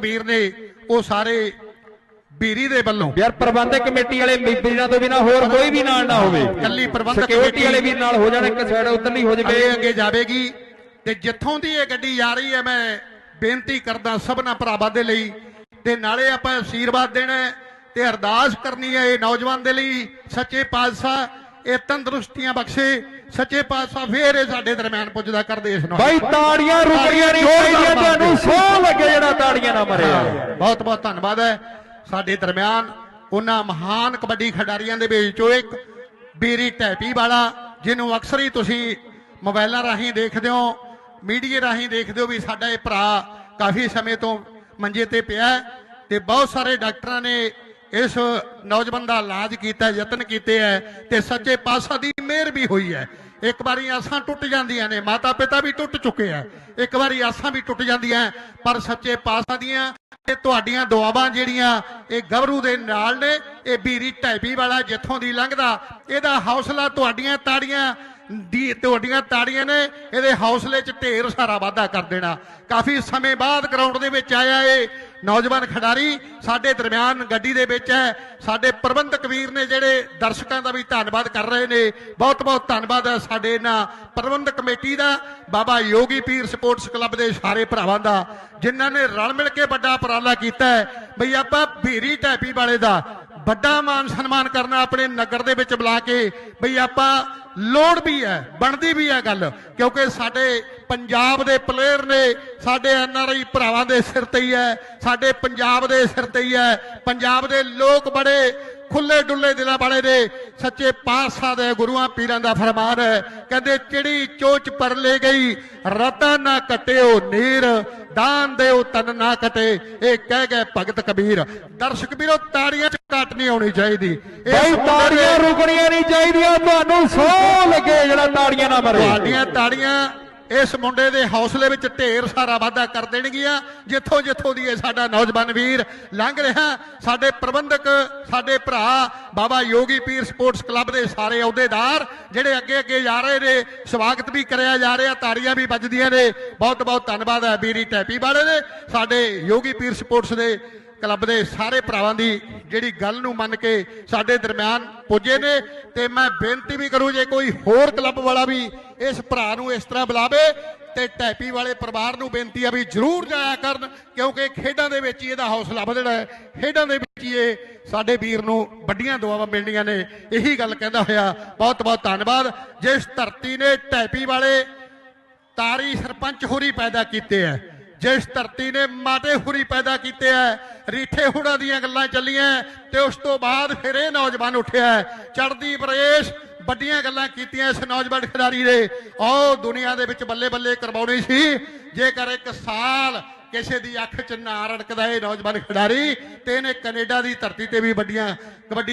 ਵੀਰ ਨੇ ਉਹ ਸਾਰੇ ਬੀਰੀ ਦੇ ਵੱਲੋਂ ਯਾਰ ਪ੍ਰਬੰਧਕ ਕਮੇਟੀ ਵਾਲੇ ਵੀਰਾਂ ਤੋਂ ਬਿਨਾ ਹੋਰ ਕੋਈ ਵੀ ਨਾਲ ਨਾ ਹੋਵੇ। ਇਕੱਲੀ ਪ੍ਰਬੰਧਕ ਕਮੇਟੀ ਵਾਲੇ ਵੀ ਨਾਲ ਹੋ ਜਾਣ ਇੱਕ ਸਾਈਡ ਉਧਰਲੀ ਹੋ ਜਾਵੇ। ਅੱਗੇ ਜਾਵੇਗੀ ਤੇ ਜਿੱਥੋਂ ਦੀ ਇਹ ਗੱਡੀ ਜਾ ਰਹੀ ਹੈ ਮੈਂ ਬੇਨਤੀ ਕਰਦਾ ਸਭਨਾ ਭਰਾਵਾਂ ਦੇ ਲਈ ਤੇ ਨਾਲੇ ਆਪਾਂ ਅਸ਼ੀਰਵਾਦ ਦੇਣਾ ਤੇ ਅਰਦਾਸ ਕਰਨੀ ਹੈ ਇਹ ਨੌਜਵਾਨ ਦੇ ਲਈ। ਸੱਚੇ ਪਾਤਸ਼ਾਹ ਇਹ ਤੰਦਰੁਸਤੀਆਂ ਬਖਸ਼ੇ। ਸੱਚੇ ਪਾਤਸ਼ਾਹ ਫੇਰ ਇਹ ਸਾਡੇ ਦਰਮਿਆਨ ਪੁੱਜਦਾ ਕਰਦੇ ਇਸ ਨੂੰ। ਬਾਈ ਤਾੜੀਆਂ ਰੁਕਣੀਆਂ ਨਹੀਂ ਚਾਹੀਦੀਆਂ ਤੁਹਾਨੂੰ ਸੌ ਲੱਗੇ ਜਿਹੜਾ ਤਾੜੀਆਂ ਨਾ ਮਰਿਆ। ਬਹੁਤ ਬਹੁਤ ਧੰਨਵਾਦ ਹੈ। ਸਾਡੇ ਦਰਮਿਆਨ ਉਹਨਾਂ ਮਹਾਨ ਕਬੱਡੀ ਖਿਡਾਰੀਆਂ ਦੇ ਵਿੱਚੋਂ ਇੱਕ ਬੀਰੀ ਟੈਪੀ ਵਾਲਾ ਜਿਹਨੂੰ ਅਕਸਰ ਹੀ ਤੁਸੀਂ ਮੋਬਾਈਲਾਂ ਰਾਹੀਂ ਦੇਖਦੇ ਹੋ ਮੀਡੀਆ ਰਾਹੀਂ ਦੇਖਦੇ ਹੋ ਵੀ ਸਾਡਾ ਇਹ ਭਰਾ ਕਾਫੀ ਸਮੇਂ ਤੋਂ ਮੰਜੇ ਤੇ ਪਿਆ ਤੇ ਬਹੁਤ ਸਾਰੇ ਡਾਕਟਰਾਂ ਨੇ ਇਸ ਨੌਜਵਾਨ ਦਾ ਇਲਾਜ ਕੀਤਾ, ਯਤਨ ਕੀਤੇ ਹੈ ਤੇ ਸੱਚੇ ਪਾਤਸ਼ਾਹ ਦੀ ਮਿਹਰ ਵੀ ਹੋਈ ਹੈ। ਇੱਕ ਵਾਰੀ ਆਸਾਂ ਟੁੱਟ ਜਾਂਦੀਆਂ ਨੇ ਮਾਤਾ ਪਿਤਾ ਵੀ ਟੁੱਟ ਚੁੱਕੇ ਆ। ਇੱਕ ਵਾਰੀ ਆਸਾਂ ਵੀ ਟੁੱਟ ਜਾਂਦੀਆਂ, ਪਰ ਸੱਚੇ ਪਾਤਸ਼ਾਹ ਦੀਆਂ ਇਹ ਤੁਹਾਡੀਆਂ ਦੁਆਵਾਂ ਜਿਹੜੀਆਂ, ਇਹ ਗਵਰੂ ਦੇ ਨਾਲ ਨੇ, ਇਹ ਬੀਰੀ ਟੈਪੀ ਵਾਲਾ ਜਿੱਥੋਂ ਦੀ ਲੰਘਦਾ, ਇਹਦਾ ਹੌਸਲਾ ਤੁਹਾਡੀਆਂ ਤਾੜੀਆਂ ਦੀ, ਤੁਹਾਡੀਆਂ ਤਾੜੀਆਂ ਨੇ, ਇਹਦੇ ਹੌਸਲੇ 'ਚ ਢੇਰ ਸਾਰਾ ਵਾਧਾ ਕਰ ਦੇਣਾ। ਕਾਫੀ ਸਮੇਂ ਬਾਅਦ ਗਰਾਊਂਡ ਦੇ ਵਿੱਚ ਆਇਆ ਏ ਨੌਜਵਾਨ ਖਿਡਾਰੀ ਸਾਡੇ ਦਰਮਿਆਨ ਗੱਡੀ ਦੇ ਵਿੱਚ ਹੈ। ਸਾਡੇ ਪ੍ਰਬੰਧਕ ਵੀਰ ਨੇ ਜਿਹੜੇ ਦਰਸ਼ਕਾਂ ਦਾ ਵੀ ਧੰਨਵਾਦ ਕਰ ਰਹੇ ਨੇ। ਬਹੁਤ ਬਹੁਤ ਧੰਨਵਾਦ ਹੈ ਸਾਡੇ ਇਹਨਾਂ ਪ੍ਰਬੰਧਕ ਕਮੇਟੀ ਦਾ। ਬਾਬਾ ਯੋਗੀ ਪੀਰ ਸਪੋਰਟਸ ਕਲੱਬ ਦੇ ਸਾਰੇ ਭਰਾਵਾਂ ਦਾ, ਜਿਨ੍ਹਾਂ ਨੇ ਰਲ ਮਿਲ ਕੇ ਵੱਡਾ ਉਪਰਾਲਾ ਕੀਤਾ ਹੈ। ਬਈ ਆਪਾਂ ਭੀਰੀ ਟੈਪੀ ਵਾਲੇ ਦਾ ਵੱਡਾ ਮਾਨ ਸਨਮਾਨ ਕਰਨਾ ਆਪਣੇ ਨਗਰ ਦੇ ਵਿੱਚ ਬੁਲਾ ਕੇ ਬਈ ਆਪਾਂ ਲੋੜ ਵੀ ਹੈ, ਬਣਦੀ ਵੀ ਹੈ ਗੱਲ, ਕਿਉਂਕਿ ਸਾਡੇ ਪੰਜਾਬ ਦੇ ਪਲੇਅਰ ਨੇ, ਸਾਡੇ ਐਨ ਆਰ ਆਈ ਭਰਾਵਾਂ ਦੇ ਸਿਰ ਤੇ ਹੀ ਹੈ, ਸਾਡੇ ਪੰਜਾਬ ਦੇ ਸਿਰ ਤੇ ਹੀ ਹੈ, ਪੰਜਾਬ ਦੇ ਲੋਕ ਬੜੇ ਖੁੱਲੇ ਡੁੱਲੇ ਦਿਲਾਂ ਵਾਲੇ ਨੇ ਸੱਚੇ ਪਾਤਸ਼ਾਹ ਦੇ ਗੁਰੂਆਂ ਪੀਰਾਂ ਦਾ ਫਰਮਾਨ ਹੈ। ਕਹਿੰਦੇ ਚਿੜੀ ਚੋਚ ਪਰ ਲੈ ਗਈ ਰਤਾ ਨਾ ਕਟਿਓ ਨੀਰ ਦਾਨ ਦਿਓ ਤਨ ਨਾ ਕਟੇ। ਇਹ ਕਹਿ ਗਏ ਭਗਤ ਕਬੀਰ। ਦਰਸ਼ਕ ਵੀਰੋ ਤਾੜੀਆਂ ਚ ਕੱਟ ਨਹੀਂ ਆਉਣੀ ਚਾਹੀਦੀ। ਇਹ ਤਾੜੀਆਂ ਰੁਕਣੀਆਂ ਨਹੀਂ ਚਾਹੀਦੀਆਂ ਤੁਹਾਨੂੰ ਸੌ ਲੱਗੇ ਜਿਹੜਾ ਤਾੜੀਆਂ ਨਾ ਮਰੇ। ਤੁਹਾਡੀਆਂ ਤਾੜੀਆਂ ਇਸ ਮੁੰਡੇ ਦੇ ਹੌਸਲੇ ਵਿੱਚ ਢੇਰ ਸਾਰਾ ਵਾਧਾ ਕਰ ਦੇਣਗੀਆਂ। ਜਿੱਥੋਂ ਜਿੱਥੋਂ ਦੀ ਇਹ ਸਾਡਾ ਨੌਜਵਾਨ ਵੀਰ ਲੰਘ ਰਿਹਾ, ਸਾਡੇ ਪ੍ਰਬੰਧਕ, ਸਾਡੇ ਭਰਾ, ਬਾਬਾ ਯੋਗੀ ਪੀਰ ਸਪੋਰਟਸ ਕਲੱਬ ਦੇ ਸਾਰੇ ਅਹੁਦੇਦਾਰ, ਜਿਹੜੇ ਅੱਗੇ ਅੱਗੇ ਜਾ ਰਹੇ ਨੇ, ਸਵਾਗਤ ਵੀ ਕਰਿਆ ਜਾ ਰਿਹਾ, ਤਾੜੀਆਂ ਵੀ ਵੱਜਦੀਆਂ ਨੇ। ਬਹੁਤ ਬਹੁਤ ਧੰਨਵਾਦ ਹੈ ਬੀਰੀ ਟੈਪੀ ਵਾਲੇ ਦੇ। ਸਾਡੇ ਯੋਗੀ ਪੀਰ ਸਪੋਰਟਸ ਦੇ ਕਲੱਬ ਦੇ ਸਾਰੇ ਭਰਾਵਾਂ ਦੀ ਜਿਹੜੀ ਗੱਲ ਨੂੰ ਮੰਨ ਕੇ ਸਾਡੇ ਦਰਮਿਆਨ ਪੁੱਜੇ ਨੇ ਤੇ ਮੈਂ ਬੇਨਤੀ ਵੀ ਕਰੂੰ ਜੇ ਕੋਈ ਹੋਰ ਕਲੱਬ ਵਾਲਾ ਵੀ ਇਸ ਭਰਾ ਨੂੰ ਇਸ ਤਰ੍ਹਾਂ ਬੁਲਾਵੇ ਤੇ ਟੈਪੀ ਵਾਲੇ ਪਰਿਵਾਰ ਨੂੰ ਬੇਨਤੀ ਆ ਵੀ ਜਰੂਰ ਜਾਇਆ ਕਰਨ, ਕਿਉਂਕਿ ਖੇਡਾਂ ਦੇ ਵਿੱਚ ਹੀ ਇਹਦਾ ਹੌਸਲਾ ਵਧਣਾ ਹੈ। ਖੇਡਾਂ ਦੇ ਵਿੱਚ ਹੀ ਇਹ ਸਾਡੇ ਵੀਰ ਨੂੰ ਵੱਡੀਆਂ ਦੁਆਵਾਂ ਮਿਲਣੀਆਂ ਨੇ। ਇਹੀ ਗੱਲ ਕਹਿੰਦਾ ਹੋਇਆ। ਬਹੁਤ ਬਹੁਤ ਧੰਨਵਾਦ। ਜਿਸ ਧਰਤੀ ਨੇ ਟੈਪੀ ਵਾਲੇ ਤਾਰੀ ਸਰਪੰਚ ਹੋਰੀ ਪੈਦਾ ਕੀਤੇ ਐ ਜਿਸ ਧਰਤੀ ਨੇ ਮਾਟੇ ਹੁਰੀ ਪੈਦਾ ਕੀਤੇ ਐ, ਰੀਠੇ ਹੁੜਾ ਦੀਆਂ ਗੱਲਾਂ ਚੱਲੀਆਂ ਤੇ ਉਸ ਤੋਂ ਬਾਅਦ ਫਿਰ ਇਹ ਨੌਜਵਾਨ ਉੱਠਿਆ ਚੜਦੀ ਪ੍ਰੇਸ਼ ਵੱਡੀਆਂ ਗੱਲਾਂ ਕੀਤੀਆਂ ਇਸ ਨੌਜਵਾਨ ਖਿਡਾਰੀ ਨੇ। ਉਹ ਦੁਨੀਆ ਦੇ ਵਿੱਚ ਬੱਲੇ ਬੱਲੇ ਕਰਵਾਉਣੀ ਸੀ। ਜੇਕਰ ਇੱਕ ਸਾਲ ਕਿਸੇ ਦੀ ਅੱਖ 'ਚ ਨਾ ਰੜਕਦਾ ਇਹ ਨੌਜਵਾਨ ਖਿਡਾਰੀ, ਤੇ ਇਹਨੇ ਕੈਨੇਡਾ ਦੀ ਧਰਤੀ ਤੇ ਵੀ ਵੱਡੀਆਂ, ਕਬੱਡੀ